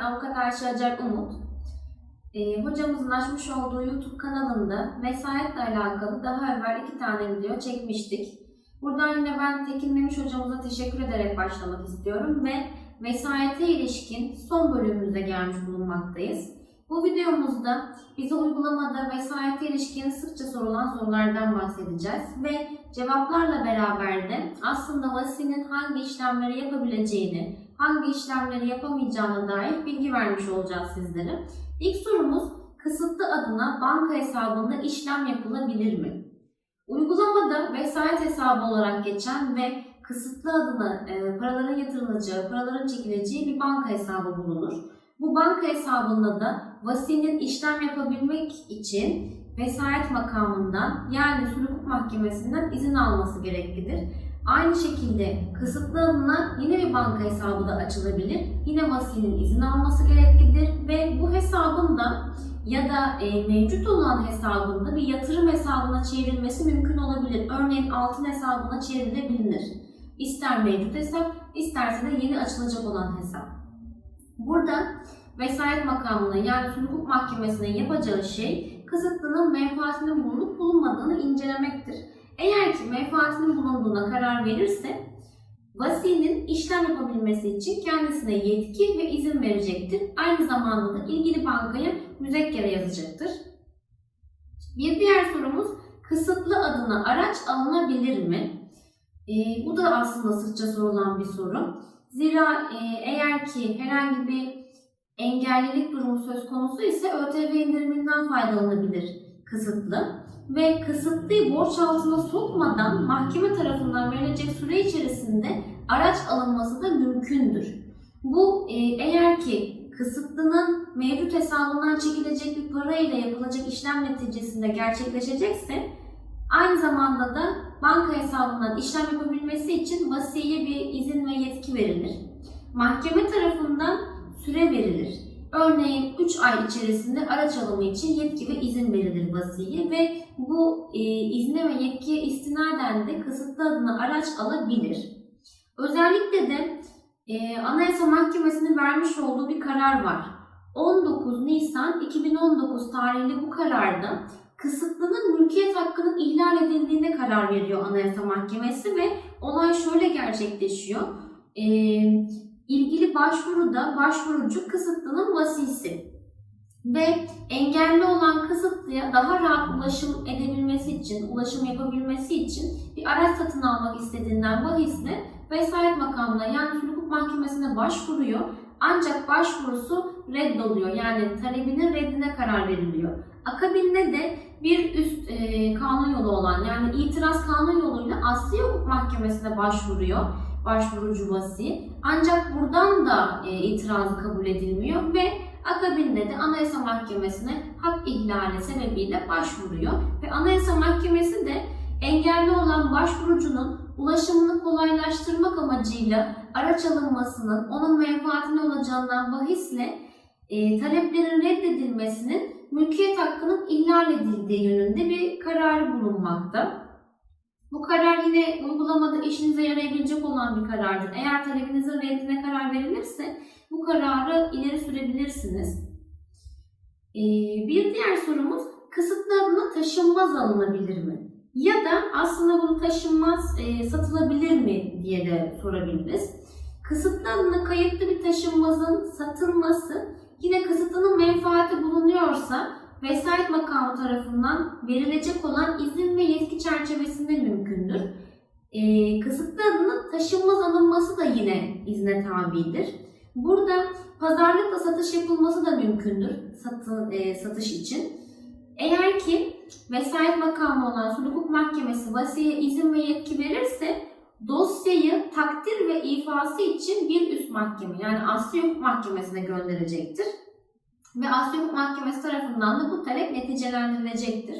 Avukat Ayşe Acar Umut. Ee, hocamızın açmış olduğu YouTube kanalında vesayetle alakalı daha evvel iki tane video çekmiştik. Buradan yine ben Tekin Memiş hocamıza teşekkür ederek başlamak istiyorum ve vesayete ilişkin son bölümümüze gelmiş bulunmaktayız. Bu videomuzda bize uygulamada vesayete ilişkin sıkça sorulan sorulardan bahsedeceğiz ve cevaplarla beraber de aslında vasinin hangi işlemleri yapabileceğini, hangi işlemleri yapamayacağına dair bilgi vermiş olacağız sizlere. İlk sorumuz kısıtlı adına banka hesabında işlem yapılabilir mi? Uygulamada vesayet hesabı olarak geçen ve kısıtlı adına e, paraların yatırılacağı, paraların çekileceği bir banka hesabı bulunur. Bu banka hesabında da vasinin işlem yapabilmek için vesayet makamından yani sulh hukuk mahkemesinden izin alması gereklidir. Aynı şekilde kısıtlı adına yine bir banka hesabı da açılabilir. Yine vasinin izin alması gereklidir ve bu hesabın da ya da e, mevcut olan hesabında bir yatırım hesabına çevrilmesi mümkün olabilir. Örneğin altın hesabına çevrilebilir. İster mevcut hesap, isterse de yeni açılacak olan hesap. Burada vesayet makamına yani hukuk mahkemesine yapacağı şey kısıtlının menfaatinin bulunup bulunmadığını incelemektir. Eğer ki menfaatinin bulunduğuna karar verirse vasinin işlem yapabilmesi için kendisine yetki ve izin verecektir. Aynı zamanda da ilgili bankaya müzekkere yazacaktır. Bir diğer sorumuz kısıtlı adına araç alınabilir mi? Ee, bu da aslında sıkça sorulan bir soru. Zira e, eğer ki herhangi bir engellilik durumu söz konusu ise ÖTV indiriminden faydalanabilir kısıtlı ve kısıtlıyı borç altına sokmadan mahkeme tarafından verilecek süre içerisinde araç alınması da mümkündür. Bu e, eğer ki kısıtlının mevcut hesabından çekilecek bir para ile yapılacak işlem neticesinde gerçekleşecekse aynı zamanda da banka hesabından işlem yapabilmesi için vasiye bir izin ve yetki verilir. Mahkeme tarafından süre verilir. Örneğin 3 ay içerisinde araç alımı için yetki ve izin verilir vasiye ve bu e, izne ve yetkiye istinaden de kısıtlı adına araç alabilir. Özellikle de e, Anayasa Mahkemesi'nin vermiş olduğu bir karar var. 19 Nisan 2019 tarihli bu kararda kısıtlının mülkiyet hakkının ihlal edildiğine karar veriyor Anayasa Mahkemesi ve olay şöyle gerçekleşiyor. E, ilgili başvuruda başvurucu kısıtlının vasisi ve engelli olan kısıtlıya daha rahat ulaşım edebilmesi için, ulaşım yapabilmesi için bir araç satın almak istediğinden bahisle vesayet makamına yani hukuk mahkemesine başvuruyor. Ancak başvurusu reddoluyor. Yani talebinin reddine karar veriliyor. Akabinde de bir üst e, kanun yolu olan yani itiraz kanun yoluyla asli hukuk mahkemesine başvuruyor başvurucu vasi. Ancak buradan da e, itirazı kabul edilmiyor ve akabinde de Anayasa Mahkemesi'ne hak ihlali sebebiyle başvuruyor. Ve Anayasa Mahkemesi de engelli olan başvurucunun ulaşımını kolaylaştırmak amacıyla araç alınmasının onun menfaatine olacağından bahisle e, taleplerin reddedilmesinin mülkiyet hakkının ihlal edildiği yönünde bir kararı bulunmakta. Bu karar yine uygulamada işinize yarayabilecek olan bir karardır. Eğer talebinizin reddine karar verilirse bu kararı ileri sürebilirsiniz. Ee, bir diğer sorumuz kısıtlı adına taşınmaz alınabilir mi? Ya da aslında bunu taşınmaz e, satılabilir mi diye de sorabiliriz. Kısıtlı adına kayıtlı bir taşınmazın satılması yine kısıtlının menfaati bulunuyorsa vesayet makamı tarafından verilecek olan izin ve yetki çerçevesinde mümkündür. E, kısıtlı adının taşınmaz alınması da yine izne tabidir. Burada pazarlıkla satış yapılması da mümkündür satı, e, satış için. Eğer ki vesayet makamı olan sulh hukuk mahkemesi vasiye izin ve yetki verirse dosyayı takdir ve ifası için bir üst mahkeme yani asli hukuk mahkemesine gönderecektir ve Asya Hukuk Mahkemesi tarafından da bu talep neticelendirilecektir.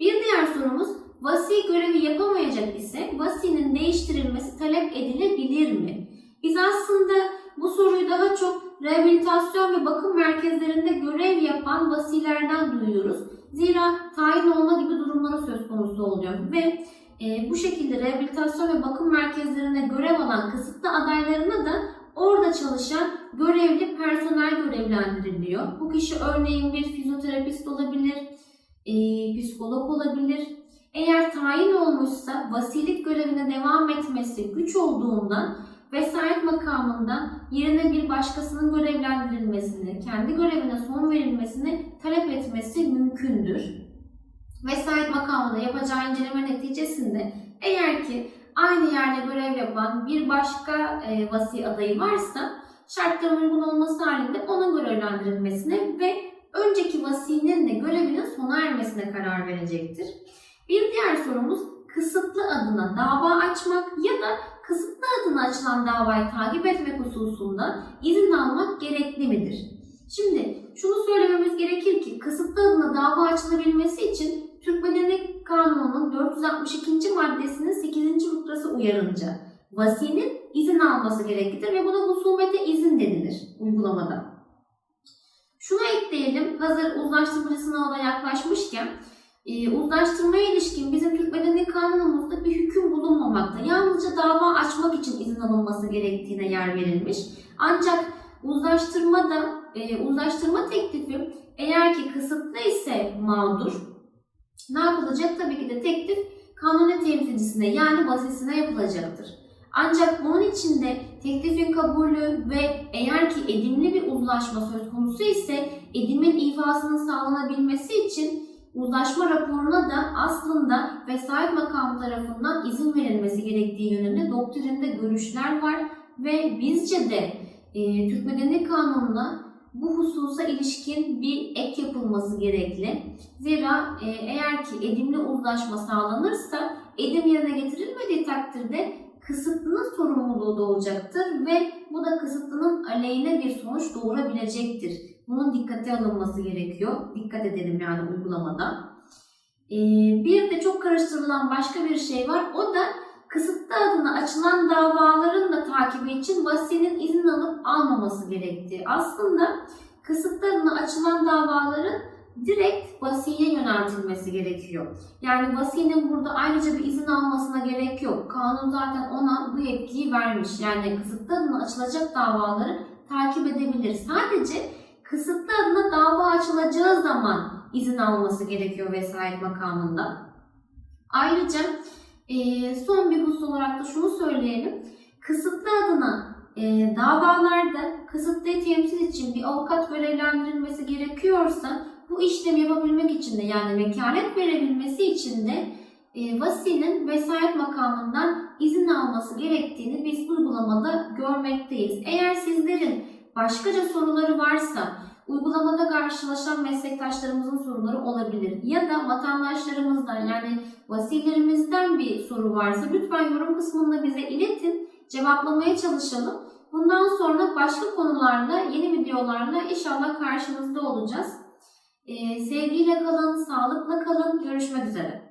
Bir diğer sorumuz, vasi görevi yapamayacak ise vasinin değiştirilmesi talep edilebilir mi? Biz aslında bu soruyu daha çok rehabilitasyon ve bakım merkezlerinde görev yapan vasilerden duyuyoruz. Zira tayin olma gibi durumları söz konusu oluyor ve e, bu şekilde rehabilitasyon ve bakım merkezlerinde görev alan kısıtlı adaylarına çalışan görevli personel görevlendiriliyor. Bu kişi örneğin bir fizyoterapist olabilir, e, psikolog olabilir. Eğer tayin olmuşsa vasilik görevine devam etmesi güç olduğundan vesayet makamında yerine bir başkasının görevlendirilmesini, kendi görevine son verilmesini talep etmesi mümkündür. Vesayet makamında yapacağı inceleme neticesinde eğer ki aynı yerde görev yapan bir başka e, vasi adayı varsa şartların uygun olması halinde onun görevlendirilmesine ve önceki vasinin de görevinin sona ermesine karar verecektir. Bir diğer sorumuz kısıtlı adına dava açmak ya da kısıtlı adına açılan davayı takip etmek hususunda izin almak gerekli midir? Şimdi şunu söylememiz gerekir ki kısıtlı adına dava açılabilmesi için 362. maddesinin 8. fıkrası uyarınca vasinin izin alması gereklidir ve buna husumete izin denilir uygulamada. Şuna ekleyelim, hazır uzlaştırmacı sınavına yaklaşmışken e, uzlaştırmaya ilişkin bizim Türk Medeni Kanunumuzda bir hüküm bulunmamakta. Yalnızca dava açmak için izin alınması gerektiğine yer verilmiş. Ancak uzlaştırmada, e, uzlaştırma teklifi yapılacak? Tabii ki de teklif kanuni temsilcisine yani vasisine yapılacaktır. Ancak bunun içinde teklifin kabulü ve eğer ki edimli bir uzlaşma söz konusu ise edimin ifasının sağlanabilmesi için uzlaşma raporuna da aslında vesayet makamı tarafından izin verilmesi gerektiği yönünde doktrinde görüşler var ve bizce de e, Türk Medeni Kanunu'na bu hususa ilişkin bir ek yapılması gerekli. Zira e, eğer ki edimli uzlaşma sağlanırsa edim yerine getirilmediği takdirde kısıtlının sorumluluğu doğacaktır ve bu da kısıtlının aleyhine bir sonuç doğurabilecektir. Bunun dikkate alınması gerekiyor. Dikkat edelim yani uygulamada. Ee, bir de çok karıştırılan başka bir şey var. O da kısıtlı adına açılan davaların da takibi için vasinin izin alıp almaması gerektiği. Aslında kısıtlı adına açılan davaların direkt vasiye yöneltilmesi gerekiyor. Yani vasinin burada ayrıca bir izin almasına gerek yok. Kanun zaten ona bu yetkiyi vermiş. Yani kısıtlı adına açılacak davaları takip edebilir. Sadece kısıtlı adına dava açılacağı zaman izin alması gerekiyor vesayet makamında. Ayrıca e, son bir husus olarak da şunu söyleyelim. Kısıtlı adına e, davalarda kısıtlı temsil için bir avukat görevlendirilmesi gerekiyorsa bu işlemi yapabilmek için de yani vekalet verebilmesi için de e, vasinin vesayet makamından izin alması gerektiğini biz uygulamada görmekteyiz. Eğer sizlerin başkaca soruları varsa uygulamada karşılaşan meslektaşlarımızın soruları olabilir. Ya da vatandaşlarımızdan yani vasilerimizden bir soru varsa lütfen yorum kısmında bize iletin. Cevaplamaya çalışalım. Bundan sonra başka konularla, yeni videolarla inşallah karşınızda olacağız. Ee, sevgiyle kalın, sağlıkla kalın. Görüşmek üzere.